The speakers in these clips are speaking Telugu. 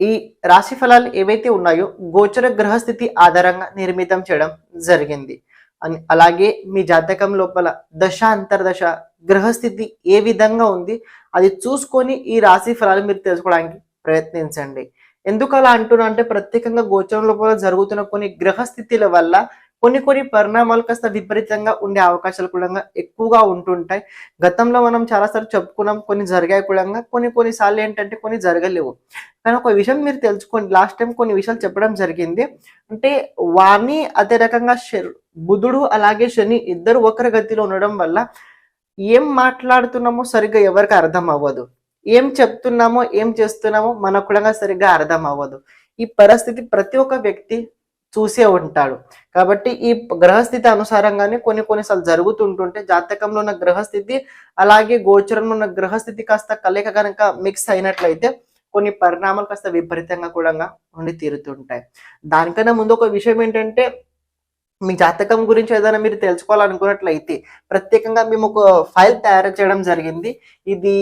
ఈ రాశి ఫలాలు ఏవైతే ఉన్నాయో గోచర గ్రహస్థితి ఆధారంగా నిర్మితం చేయడం జరిగింది. అని అలాగే మీ జాతకం లోపల దశ అంతర్దశ గ్రహస్థితి ఏ విధంగా ఉంది అది చూసుకొని ఈ రాశి ఫలాలు మీరు తెలుసుకోవడానికి ప్రయత్నించండి. ఎందుకు అలా అంటున్నా అంటే ప్రత్యేకంగా గోచరం లోపల జరుగుతున్న కొన్ని గ్రహస్థితుల వల్ల కొన్ని కొన్ని పరిణామాలు కాస్త విపరీతంగా ఉండే అవకాశాలు కూడా ఎక్కువగా ఉంటుంటాయి. గతంలో మనం చాలాసార్లు చెప్పుకున్నాం కొన్ని జరిగాయి కూడా కొన్ని కొన్నిసార్లు ఏంటంటే కొన్ని జరగలేవు. కానీ ఒక విషయం మీరు తెలుసుకోండి లాస్ట్ టైం కొన్ని విషయాలు చెప్పడం జరిగింది. అంటే వాణి అదే రకంగా బుధుడు అలాగే శని ఇద్దరు ఒకరి గతిలో ఉండడం వల్ల ఏం మాట్లాడుతున్నామో సరిగ్గా ఎవరికి అర్థం అవ్వదు. ఏం చెప్తున్నామో ఏం చేస్తున్నామో మనకు కూడా సరిగ్గా అర్థం అవ్వదు. ఈ పరిస్థితి ప్రతి ఒక్క వ్యక్తి చూసే ఉంటాడు. కాబట్టి ఈ గ్రహస్థితి అనుసారంగానే కొన్ని కొన్నిసార్లు జరుగుతుంటుంటే జాతకంలో ఉన్న గ్రహస్థితి అలాగే గోచరంలో ఉన్న గ్రహస్థితి కాస్త కలయిక కనుక మిక్స్ అయినట్లయితే కొన్ని పరిణామాలు కాస్త విపరీతంగా కూడా ఉండి తీరుతుంటాయి. దానికన్నా ముందు ఒక విషయం ఏంటంటే మీ జాతకం గురించి ఏదైనా మీరు తెలుసుకోవాలనుకున్నట్లయితే ప్రత్యేకంగా మేము ఒక ఫైల్ తయారు చేయడం జరిగింది. ఇది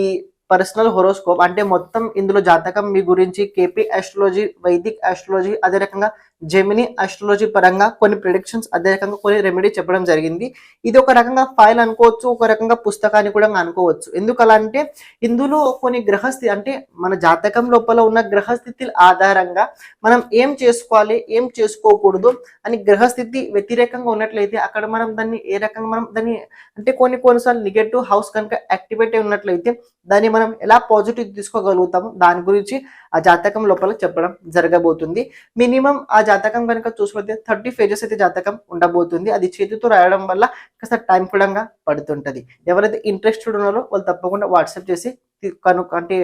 పర్సనల్ హోరోస్కోప్. అంటే మొత్తం ఇందులో జాతకం మీ గురించి కేపీ ఆస్ట్రాలజీ వైదిక్ ఆస్ట్రాలజీ అదే రకంగా జెమిని ఆస్ట్రాలజీ పరంగా కొన్ని ప్రిడిక్షన్స్ అదే రకంగా కొన్ని రెమెడీ చెప్పడం జరిగింది. ఇది ఒక రకంగా ఫైల్ అనుకోవచ్చు ఒక రకంగా పుస్తకాన్ని కూడా అనుకోవచ్చు. ఎందుకు అలా అంటే ఇందులో కొన్ని గ్రహస్థితి అంటే మన జాతకం లోపల ఉన్న గ్రహస్థితుల ఆధారంగా మనం ఏం చేసుకోవాలి ఏం చేసుకోకూడదు అని గ్రహస్థితి వ్యతిరేకంగా ఉన్నట్లయితే అక్కడ మనం దాన్ని ఏ రకంగా మనం దాన్ని అంటే కొన్ని కొన్నిసార్లు నెగటివ్ హౌస్ కనుక యాక్టివేట్ అయి ఉన్నట్లయితే దాన్ని మనం ఎలా పాజిటివ్ తీసుకోగలుగుతాము దాని గురించి ఆ జాతకం లోపల చెప్పడం జరగబోతుంది. మినిమం ఆ జాతకం కనుక చూసుకుంటే థర్టీ పేజెస్ అయితే జాతకం ఉండబోతుంది. అది చేతితో రాయడం వల్ల కాస్త టైం కూడా పడుతుంటది. ఎవరైతే ఇంట్రెస్టెడ్ ఉన్నారో వాళ్ళు తప్పకుండా వాట్సాప్ చేసి తీ- కను అంటే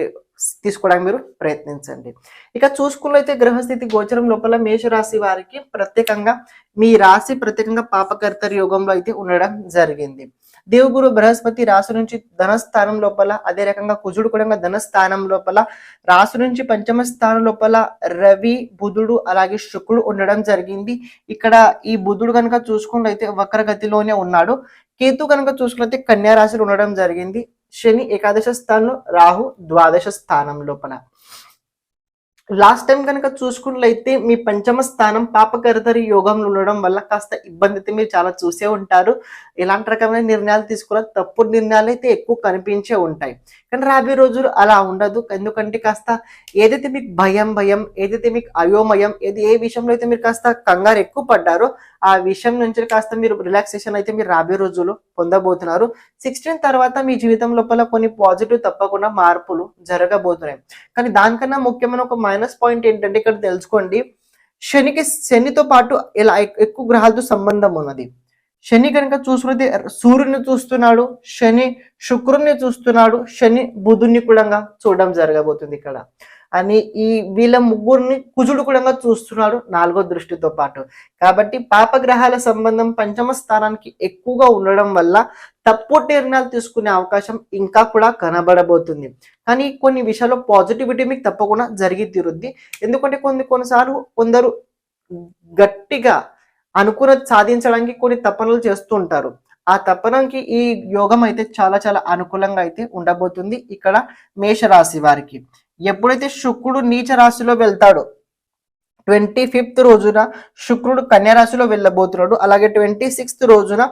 తీసుకోవడానికి మీరు ప్రయత్నించండి. ఇక చూసుకున్నైతే గ్రహస్థితి గోచరం లోపల మేషరాశి వారికి ప్రత్యేకంగా మీ రాశి ప్రత్యేకంగా పాపకర్తరి యోగంలో అయితే ఉండడం జరిగింది. దేవుగురు బృహస్పతి రాశి నుంచి ధనస్థానం లోపల అదే రకంగా కుజుడు కూడా ధనస్థానం లోపల రాశి నుంచి పంచమ స్థానం లోపల రవి బుధుడు అలాగే శుక్రుడు ఉండడం జరిగింది. ఇక్కడ ఈ బుధుడు కనుక చూసుకున్నట్లయితే వక్రగతిలోనే ఉన్నాడు. కేతు కనుక చూసుకున్నట్లయితే కన్యా రాశిలో ఉండడం జరిగింది. శని ఏకాదశ స్థానం రాహు ద్వాదశ స్థానం లోపల. లాస్ట్ టైం కనుక చూసుకున్నట్లయితే మీ పంచమ స్థానం పాపకరతరి యోగంలో ఉండడం వల్ల కాస్త ఇబ్బంది అయితే మీరు చాలా చూసే ఉంటారు. ఎలాంటి రకమైన నిర్ణయాలు తీసుకోవాలి తప్పు నిర్ణయాలు అయితే ఎక్కువ కనిపించే ఉంటాయి. కానీ రాబోయే రోజులు అలా ఉండదు. ఎందుకంటే కాస్త ఏదైతే మీకు భయం భయం ఏదైతే మీకు అయోమయం ఏది ఏ విషయంలో అయితే మీరు కాస్త కంగారు ఎక్కువ పడ్డారో ఆ విషయం నుంచి కాస్త మీరు రిలాక్సేషన్ అయితే మీరు రాబోయే రోజులు పొందబోతున్నారు. సిక్స్టీన్ తర్వాత మీ జీవితం లోపల కొన్ని పాజిటివ్ తప్పకుండా మార్పులు జరగబోతున్నాయి. కానీ దానికన్నా ముఖ్యమైన ఒక మైనస్ పాయింట్ ఏంటంటే ఇక్కడ తెలుసుకోండి. శనికి శనితో పాటు ఇలా ఎక్కువ గ్రహాలతో సంబంధం ఉన్నది. శని కనుక చూసుకుంటే సూర్యుని చూస్తున్నాడు శని శుక్రుని చూస్తున్నాడు శని బుధుని కూడా చూడడం జరగబోతుంది ఇక్కడ. అని ఈ వీళ్ళ ముగ్గురిని కుజుడు కూడా చూస్తున్నాడు నాలుగో దృష్టితో పాటు. కాబట్టి పాపగ్రహాల సంబంధం పంచమ స్థానానికి ఎక్కువగా ఉండడం వల్ల తప్పు నిర్ణయాలు తీసుకునే అవకాశం ఇంకా కూడా కనబడబోతుంది. కానీ కొన్ని విషయాల్లో పాజిటివిటీ మీకు తప్పకుండా జరిగి తీరుద్ది. ఎందుకంటే కొన్ని కొన్నిసార్లు కొందరు గట్టిగా అనుకున్న సాధించడానికి కొన్ని తపనలు చేస్తూ ఉంటారు. ఆ తపనంకి ఈ యోగం అయితే చాలా చాలా అనుకూలంగా అయితే ఉండబోతుంది. ఇక్కడ మేషరాశి వారికి. ఎప్పుడైతే శుక్రుడు నీచ రాశిలో వెళ్తాడో ట్వంటీ ఫిఫ్త్ రోజున శుక్రుడు కన్యా రాశిలో వెళ్ళబోతున్నాడు. అలాగే ట్వంటీ సిక్స్త్ రోజున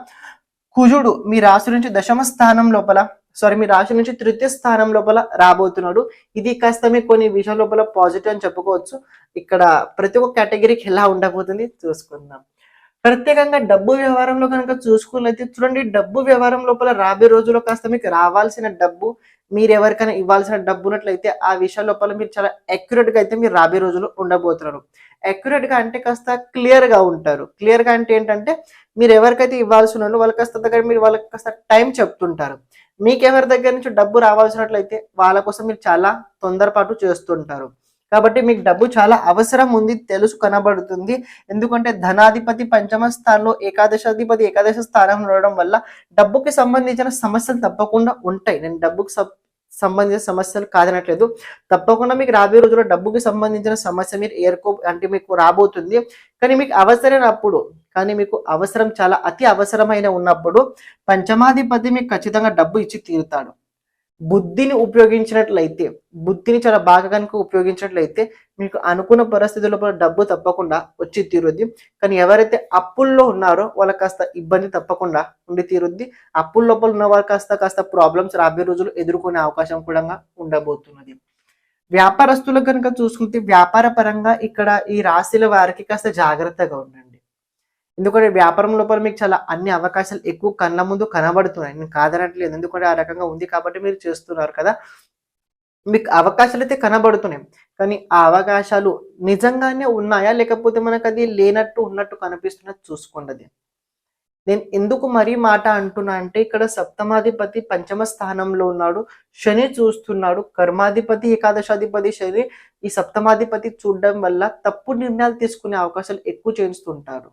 కుజుడు మీ రాశి నుంచి దశమ స్థానం లోపల సారీ మీ రాశి నుంచి తృతీయ స్థానం లోపల రాబోతున్నాడు. ఇది కాస్త మీకు కొన్ని విషయాల లోపల పాజిటివ్ అని చెప్పుకోవచ్చు. ఇక్కడ ప్రతి ఒక్క కేటగిరీకి ఎలా ఉండబోతుంది చూసుకుందాం. ప్రత్యేకంగా డబ్బు వ్యవహారంలో కనుక చూసుకున్నట్లయితే చూడండి డబ్బు వ్యవహారం లోపల రాబోయే రోజుల్లో కాస్త మీకు రావాల్సిన డబ్బు మీరు ఎవరికైనా ఇవ్వాల్సిన డబ్బు ఉన్నట్లయితే ఆ విషయాల లోపల మీరు చాలా అక్యురేట్గా అయితే మీరు రాబోయే రోజుల్లో ఉండబోతున్నారు. అక్యురేట్గా అంటే కాస్త క్లియర్గా ఉంటారు. క్లియర్గా అంటే ఏంటంటే మీరు ఎవరికైతే ఇవ్వాల్సి ఉన్నారో వాళ్ళకి కాస్త దగ్గర మీరు వాళ్ళకి కాస్త టైం చెప్తుంటారు. మీకు ఎవరి దగ్గర నుంచి డబ్బు రావాల్సినట్లయితే వాళ్ళ కోసం మీరు చాలా తొందరపాటు చేస్తుంటారు. కాబట్టి మీకు డబ్బు చాలా అవసరం ఉంది తెలుసు కనబడుతుంది. ఎందుకంటే ధనాధిపతి పంచమ స్థానంలో ఏకాదశాధిపతి ఏకాదశ స్థానంలో ఉండడం వల్ల డబ్బుకి సంబంధించిన సమస్యలు తప్పకుండా ఉంటాయి. నేను డబ్బుకి సంబంధించిన సమస్యలు కాదనట్లేదు. తప్పకుండా మీకు రాబోయే రోజుల్లో డబ్బుకి సంబంధించిన సమస్య మీరు ఏర్కో అంటే మీకు రాబోతుంది. కానీ మీకు అవసరమైనప్పుడు కానీ మీకు అవసరం చాలా అతి అవసరమైన ఉన్నప్పుడు పంచమాధిపతి మీకు ఖచ్చితంగా డబ్బు ఇచ్చి తీరుతాడు. బుద్ధిని ఉపయోగించినట్లయితే బుద్ధిని చాలా బాగా కనుక ఉపయోగించినట్లయితే మీకు అనుకున్న పరిస్థితుల్లో డబ్బు తప్పకుండా వచ్చి తీరుద్ది. కానీ ఎవరైతే అప్పుల్లో ఉన్నారో వాళ్ళకి కాస్త ఇబ్బంది తప్పకుండా ఉండి తీరుద్ది. అప్పుల లోపల ఉన్న వారు కాస్త కాస్త ప్రాబ్లమ్స్ రాబోయే రోజులు ఎదుర్కొనే అవకాశం కూడా ఉండబోతున్నది. వ్యాపారస్తులకు కనుక చూసుకుంటే వ్యాపార పరంగా ఇక్కడ ఈ రాశిల వారికి కాస్త జాగ్రత్తగా ఉండండి. ఎందుకంటే వ్యాపారం లోపల మీకు చాలా అన్ని అవకాశాలు ఎక్కువ కళ్ళ ముందు కనబడుతున్నాయి. నేను కాదనట్లేదు. ఎందుకంటే ఆ రకంగా ఉంది కాబట్టి మీరు చేస్తున్నారు కదా. మీకు అవకాశాలు అయితే కనబడుతున్నాయి. కానీ ఆ అవకాశాలు నిజంగానే ఉన్నాయా? లేకపోతే మనకు అది లేనట్టు ఉన్నట్టు కనిపిస్తున్నది చూసుకోండి నేను ఎందుకు మరీ మాట అంటున్నా అంటే ఇక్కడ సప్తమాధిపతి పంచమ స్థానంలో ఉన్నాడు. శని చూస్తున్నాడు. కర్మాధిపతి ఏకాదశాధిపతి శని ఈ సప్తమాధిపతి చూడడం వల్ల తప్పు నిర్ణయాలు తీసుకునే అవకాశాలు ఎక్కువ చేస్తుంటారు.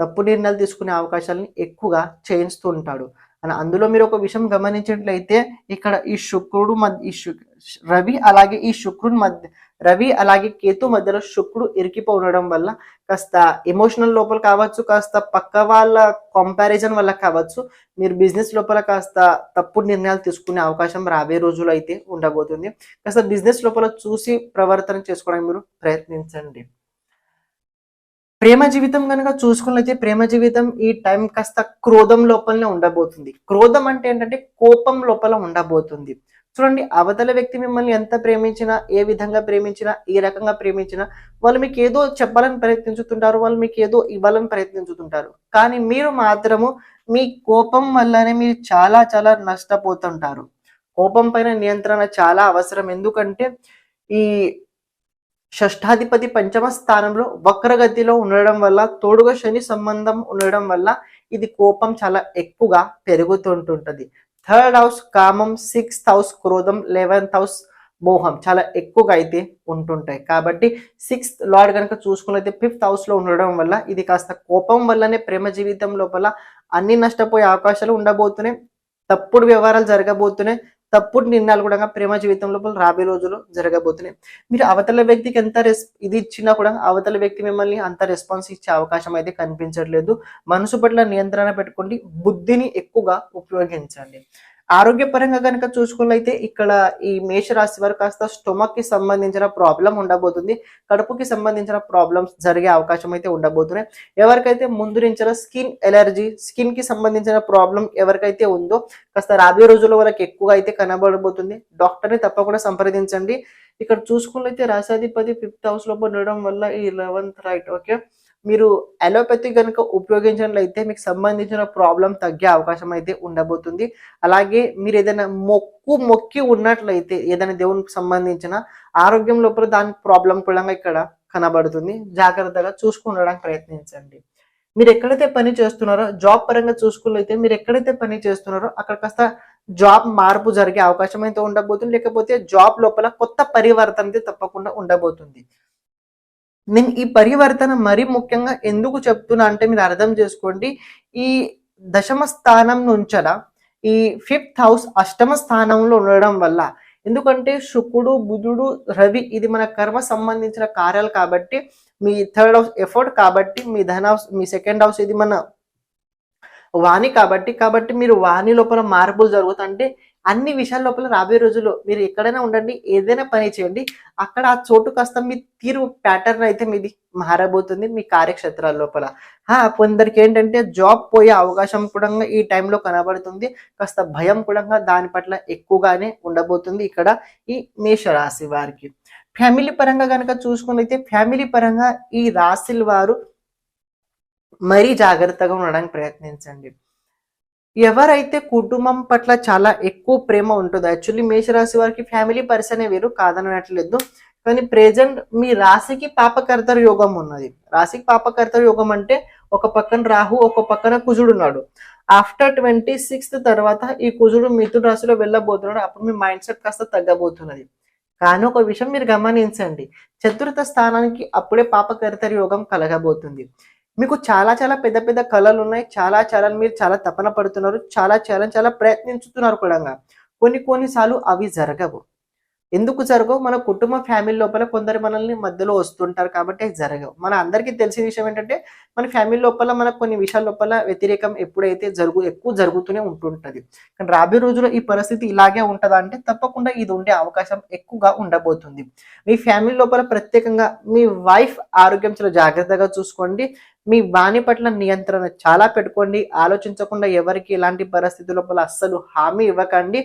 తప్పు నిర్ణయాలు తీసుకునే అవకాశాలను ఎక్కువగా చేయిస్తూ ఉంటాడు. అని అందులో మీరు ఒక విషయం గమనించినట్లయితే ఇక్కడ ఈ శుక్రుడు మధ్య ఈ శు- రవి అలాగే ఈ శుక్రుడు మధ్య రవి అలాగే కేతు మధ్యలో శుక్రుడు ఇరికిపో ఉండడం వల్ల కాస్త ఎమోషనల్ లోపల కావచ్చు కాస్త పక్క వాళ్ళ కంపారిజన్ వల్ల కావచ్చు మీరు బిజినెస్ లోపల కాస్త తప్పుడు నిర్ణయాలు తీసుకునే అవకాశం రాబోయే రోజులు అయితే ఉండబోతుంది. కాస్త బిజినెస్ లోపల చూసి ప్రవర్తన చేసుకోవడానికి మీరు ప్రయత్నించండి. ప్రేమ జీవితం కనుక చూసుకున్నట్లయితే ప్రేమ జీవితం ఈ టైం కాస్త క్రోధం లోపలనే ఉండబోతుంది. క్రోధం అంటే ఏంటంటే కోపం లోపల ఉండబోతుంది. చూడండి అవతల వ్యక్తి మిమ్మల్ని ఎంత ప్రేమించినా ఏ విధంగా ప్రేమించినా ఏ రకంగా ప్రేమించినా వాళ్ళు మీకు ఏదో చెప్పాలని ప్రయత్నించుతుంటారు వాళ్ళు మీకు ఏదో ఇవ్వాలని ప్రయత్నించుతుంటారు. కానీ మీరు మాత్రము మీ కోపం వల్లనే మీరు చాలా చాలా నష్టపోతుంటారు. కోపం పైన నియంత్రణ చాలా అవసరం. ఎందుకంటే ఈ షష్ఠాధిపతి పంచమ స్థానంలో వక్రగతిలో ఉండడం వల్ల తోడుగా శని సంబంధం ఉండడం వల్ల ఇది కోపం చాలా ఎక్కువగా పెరుగుతుంటుంటుంది. థర్డ్ హౌస్ కామం సిక్స్త్ హౌస్ క్రోధం లెవెన్త్ హౌస్ మోహం చాలా ఎక్కువగా అయితే ఉంటుంటాయి. కాబట్టి సిక్స్త్ లార్డ్ కనుక చూసుకున్నైతే ఫిఫ్త్ హౌస్లో ఉండడం వల్ల ఇది కాస్త కోపం వల్లనే ప్రేమ జీవితం లోపల అన్ని నష్టపోయే అవకాశాలు ఉండబోతున్నాయి. తప్పుడు వ్యవహారాలు జరగబోతున్నాయి. తప్పుడు నిర్ణయాలు కూడా ప్రేమ జీవితం లోపల రాబోయే రోజులు జరగబోతున్నాయి. మీరు అవతల వ్యక్తికి ఎంత రెస్ ఇది ఇచ్చినా కూడా అవతల వ్యక్తి మిమ్మల్ని అంత రెస్పాన్స్ ఇచ్చే అవకాశం అయితే కనిపించట్లేదు. మనసు పట్ల నియంత్రణ పెట్టుకోండి. బుద్ధిని ఎక్కువగా ఉపయోగించండి. ఆరోగ్యపరంగా కనుక చూసుకున్నైతే ఇక్కడ ఈ మేషరాశి వారు కాస్త స్టొమక్కి సంబంధించిన ప్రాబ్లం ఉండబోతుంది. కడుపుకి సంబంధించిన ప్రాబ్లమ్స్ జరిగే అవకాశం అయితే ఉండబోతున్నాయి. ఎవరికైతే ముందు నుంచిన స్కిన్ ఎలర్జీ స్కిన్కి సంబంధించిన ప్రాబ్లం ఎవరికైతే ఉందో కాస్త రాబోయే రోజుల్లో వరకు ఎక్కువగా అయితే కనబడబోతుంది. డాక్టర్ని తప్పకుండా సంప్రదించండి. ఇక్కడ చూసుకున్నైతే రాశాధిపతి ఫిఫ్త్ హౌస్ లోపల ఉండడం వల్ల ఈ లెవెన్త్ రైట్ ఓకే? మీరు అలోపతి కనుక ఉపయోగించినట్లయితే మీకు సంబంధించిన ప్రాబ్లం తగ్గే అవకాశం అయితే ఉండబోతుంది. అలాగే మీరు ఏదైనా మొక్కు మొక్కి ఉన్నట్లయితే ఏదైనా దేవునికి సంబంధించిన ఆరోగ్యం లోపల దాని ప్రాబ్లం కూడా ఇక్కడ కనబడుతుంది. జాగ్రత్తగా చూసుకుండడానికి ప్రయత్నించండి. మీరు ఎక్కడైతే పని చేస్తున్నారో జాబ్ పరంగా చూసుకున్నైతే మీరు ఎక్కడైతే పని చేస్తున్నారో అక్కడ కాస్త జాబ్ మార్పు జరిగే అవకాశం అయితే ఉండబోతుంది. లేకపోతే జాబ్ లోపల కొత్త పరివర్తన అయితే తప్పకుండా ఉండబోతుంది. నేను ఈ పరివర్తన మరీ ముఖ్యంగా ఎందుకు చెప్తున్నా అంటే మీరు అర్థం చేసుకోండి. ఈ దశమ స్థానం నుంచల ఈ ఫిఫ్త్ హౌస్ అష్టమ స్థానంలో ఉండడం వల్ల ఎందుకంటే శుకుడు బుధుడు రవి ఇది మన కర్మ సంబంధించిన కార్యాలు కాబట్టి మీ థర్డ్ హౌస్ ఎఫర్ట్ కాబట్టి మీ ధన హౌస్ మీ సెకండ్ హౌస్ ఇది మన వాణి కాబట్టి కాబట్టి మీరు వాణి లోపల మార్పులు జరుగుతుంటే అన్ని విషయాల లోపల రాబోయే రోజుల్లో మీరు ఎక్కడైనా ఉండండి ఏదైనా పని చేయండి. అక్కడ ఆ చోటు కాస్త మీ తీరు ప్యాటర్న్ అయితే మీది మారబోతుంది మీ కార్యక్షేత్రాల లోపల. కొందరికి ఏంటంటే జాబ్ పోయే అవకాశం కూడా ఈ టైంలో కనబడుతుంది. కాస్త భయం కూడా దాని పట్ల ఎక్కువగానే ఉండబోతుంది ఇక్కడ ఈ మేషరాశి వారికి. ఫ్యామిలీ పరంగా కనుక చూసుకున్నైతే ఫ్యామిలీ పరంగా ఈ రాశుల వారు మరీ జాగ్రత్తగా ఉండడానికి ప్రయత్నించండి. ఎవరైతే కుటుంబం పట్ల చాలా ఎక్కువ ప్రేమ ఉంటుందో యాక్చువల్లీ మేషరాశి వారికి ఫ్యామిలీ పర్సనే వేరు కాదనట్లేదు. కానీ ప్రెజెంట్ మీ రాశికి పాపకర్తర యోగం ఉన్నది. రాశికి పాపకర్తర యోగం అంటే ఒక పక్కన రాహు ఒక పక్కన కుజుడు ఉన్నాడు. ఆఫ్టర్ ట్వంటీ సిక్స్త్ తర్వాత ఈ కుజుడు మిథున రాశిలో వెళ్ళబోతున్నాడు. అప్పుడు మీ మైండ్ సెట్ కాస్త తగ్గబోతున్నది. కానీ ఒక విషయం మీరు గమనించండి. చతుర్థ స్థానానికి అప్పుడే పాపకర్తర యోగం కలగబోతుంది. మీకు చాలా చాలా పెద్ద పెద్ద కళలు ఉన్నాయి చాలా చాలా మీరు చాలా తపన పడుతున్నారు. చాలా చాలా చాలా ప్రయత్నించుతున్నారు కూడా. కొన్ని కొన్నిసార్లు అవి జరగవు. ఎందుకు జరగవు? మన కుటుంబ ఫ్యామిలీ లోపల కొందరు మనల్ని మధ్యలో వస్తుంటారు కాబట్టి జరగవు. మన అందరికీ తెలిసిన విషయం ఏంటంటే మన ఫ్యామిలీ లోపల మన కొన్ని విషయాల లోపల వ్యతిరేకం ఎప్పుడైతే జరుగు ఎక్కువ జరుగుతూనే ఉంటుంటుంది. కానీ రాబోయే రోజుల్లో ఈ పరిస్థితి ఇలాగే ఉంటుందా అంటే తప్పకుండా ఇది ఉండే అవకాశం ఎక్కువగా ఉండబోతుంది. మీ ఫ్యామిలీ లోపల ప్రత్యేకంగా మీ వైఫ్ ఆరోగ్యం చాలా జాగ్రత్తగా చూసుకోండి. మీ వాణి పట్ల నియంత్రణ చాలా పెట్టుకోండి. ఆలోచించకుండా ఎవరికి ఎలాంటి పరిస్థితి లోపల అస్సలు హామీ ఇవ్వకండి.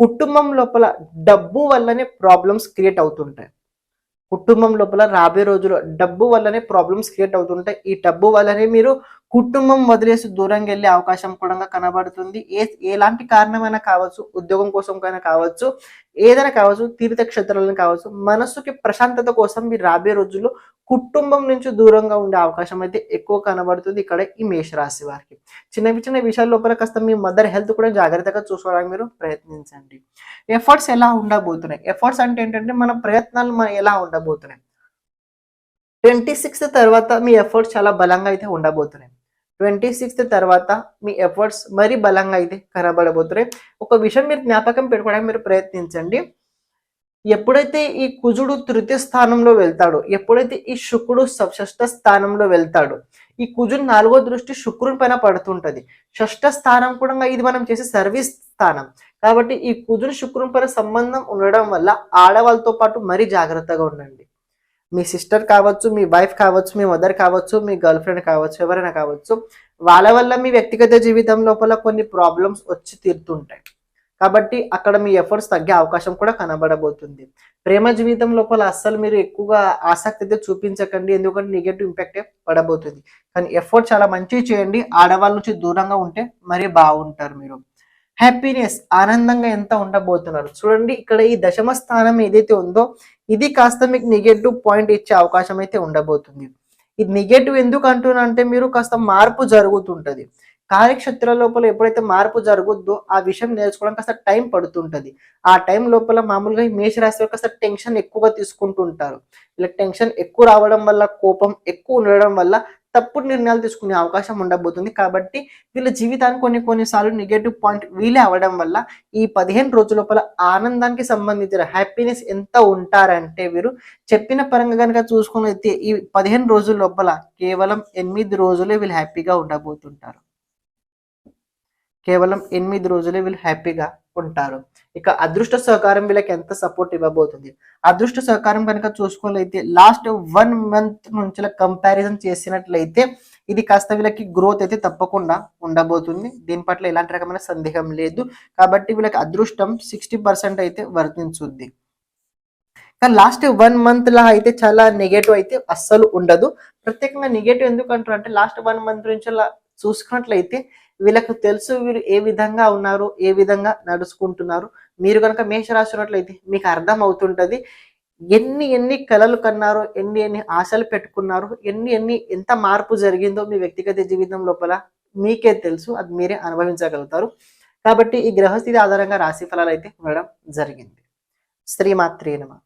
కుటుంబం లోపల డబ్బు వల్లనే ప్రాబ్లమ్స్ క్రియేట్ అవుతుంటాయి. కుటుంబం లోపల రాబోయే రోజుల్లో డబ్బు వల్లనే ప్రాబ్లమ్స్ క్రియేట్ అవుతుంటాయి. ఈ డబ్బు వల్లనే మీరు కుటుంబం వదిలేసి దూరంగా వెళ్ళే అవకాశం కూడా కనబడుతుంది. ఏ ఎలాంటి కారణమైనా కావచ్చు ఉద్యోగం కోసం కైనా కావచ్చు ఏదైనా కావచ్చు తీర్థక్షేత్రాలను కావచ్చు మనస్సుకి ప్రశాంతత కోసం మీరు రాబోయే రోజుల్లో కుటుంబం నుంచి దూరంగా ఉండే అవకాశం అయితే ఎక్కువ కనబడుతుంది ఇక్కడ ఈ మేషరాశి వారికి. చిన్న చిన్న విషయాల లోపల కాస్త మీ మదర్ హెల్త్ కూడా జాగ్రత్తగా చూసుకోవడానికి మీరు ప్రయత్నించండి. ఎఫర్ట్స్ ఎలా ఉండబోతున్నాయి? ఎఫర్ట్స్ అంటే ఏంటంటే మన ప్రయత్నాలు ఎలా ఉండబోతున్నాయి? ట్వంటీ సిక్స్త్ తర్వాత మీ ఎఫర్ట్స్ చాలా బలంగా అయితే ఉండబోతున్నాయి. ట్వంటీ సిక్స్త్ తర్వాత మీ ఎఫర్ట్స్ మరీ బలంగా అయితే కనబడబోతున్నాయి ఒక విషయం మీరు జ్ఞాపకం పెట్టుకోవడానికి మీరు ప్రయత్నించండి. ఎప్పుడైతే ఈ కుజుడు తృతీయ స్థానంలో వెళ్తాడో ఎప్పుడైతే ఈ శుక్రుడు స- షష్ఠ స్థానంలో వెళ్తాడో ఈ కుజుడు నాలుగో దృష్టి శుక్రుని పైన పడుతుంటది. షష్ఠ స్థానం కూడా ఇది మనం చేసే సర్వీస్ స్థానం. కాబట్టి ఈ కుజుని శుక్రుని పైన సంబంధం ఉండడం వల్ల ఆడవాళ్ళతో పాటు మరీ జాగ్రత్తగా ఉండండి. మీ సిస్టర్ కావచ్చు మీ వైఫ్ కావచ్చు మీ మదర్ కావచ్చు మీ గర్ల్ ఫ్రెండ్ కావచ్చు ఎవరైనా కావచ్చు వాళ్ళ వల్ల మీ వ్యక్తిగత జీవితం లోపల కొన్ని ప్రాబ్లమ్స్ వచ్చి తీరుతుంటాయి. కాబట్టి అక్కడ మీ ఎఫర్ట్స్ తగ్గే అవకాశం కూడా కనబడబోతుంది. ప్రేమ జీవితం లోపల అస్సలు మీరు ఎక్కువగా ఆసక్తి అయితే చూపించకండి ఎందుకంటే నెగటివ్ ఇంపాక్ట్ పడబోతుంది. కానీ ఎఫర్ట్ చాలా మంచివి చేయండి. ఆడవాళ్ళ నుంచి దూరంగా ఉంటే మరీ బాగుంటారు మీరు. హ్యాపీనెస్ ఆనందంగా ఎంత ఉండబోతున్నారు. చూడండి ఇక్కడ ఈ దశమ స్థానం ఏదైతే ఉందో ఇది కాస్త మీకు నెగటివ్ పాయింట్ ఇచ్చే అవకాశం అయితే ఉండబోతుంది. ఇది నెగటివ్ ఎందుకు అంటున్నా అంటే మీరు కాస్త మార్పు జరుగుతుంటది. కార్యక్షేత్ర లోపల ఎప్పుడైతే మార్పు జరుగుద్దో ఆ విషయం నేర్చుకోవడం కాస్త టైం పడుతుంటది. ఆ టైం లోపల మామూలుగా ఈ మేషరాశి కాస్త టెన్షన్ ఎక్కువగా తీసుకుంటుంటారు. ఇలా టెన్షన్ ఎక్కువ రావడం వల్ల కోపం ఎక్కువ ఉండడం వల్ల తప్పుడు నిర్ణయాలు తీసుకునే అవకాశం ఉండబోతుంది. కాబట్టి వీళ్ళ జీవితానికి కొన్ని కొన్నిసార్లు నెగటివ్ పాయింట్ వీలే అవ్వడం వల్ల ఈ పదిహేను రోజుల లోపల ఆనందానికి సంబంధించిన హ్యాపీనెస్ ఎంత ఉంటారంటే వీరు చెప్పిన పరంగా కనుక చూసుకున్నైతే ఈ పదిహేను రోజుల లోపల కేవలం ఎనిమిది రోజులే వీళ్ళు హ్యాపీగా ఉండబోతుంటారు. కేవలం ఎనిమిది రోజులే వీళ్ళు హ్యాపీగా ఉంటారు. ఇక అదృష్ట సహకారం వీళ్ళకి ఎంత సపోర్ట్ ఇవ్వబోతుంది? అదృష్ట సహకారం కనుక చూసుకున్నట్లయితే లాస్ట్ వన్ మంత్ నుంచి కంపారిజన్ చేసినట్లయితే ఇది కాస్త వీళ్ళకి గ్రోత్ అయితే తప్పకుండా ఉండబోతుంది. దీని పట్ల ఎలాంటి రకమైన సందేహం లేదు. కాబట్టి వీళ్ళకి అదృష్టం సిక్స్టీ పర్సెంట్ అయితే వర్తించుద్ది. కానీ లాస్ట్ వన్ మంత్ లా అయితే చాలా నెగటివ్ అయితే అస్సలు ఉండదు. ప్రత్యేకంగా నెగటివ్ ఎందుకు అంటారు అంటే లాస్ట్ వన్ మంత్ నుంచి అలా చూసుకున్నట్లయితే వీళ్ళకు తెలుసు వీరు ఏ విధంగా ఉన్నారు ఏ విధంగా నడుచుకుంటున్నారు. మీరు కనుక మేషరాశి ఉన్నట్లయితే మీకు అర్థం అవుతుంటది. ఎన్ని ఎన్ని కళలు కన్నారో ఎన్ని ఎన్ని ఆశలు పెట్టుకున్నారో ఎన్ని ఎన్ని ఎంత మార్పు జరిగిందో మీ వ్యక్తిగత జీవితం లోపల మీకే తెలుసు. అది మీరే అనుభవించగలుగుతారు. కాబట్టి ఈ గ్రహస్థితి ఆధారంగా రాశి ఫలాలు అయితే ఉండడం జరిగింది. శ్రీమాత్రే నమ.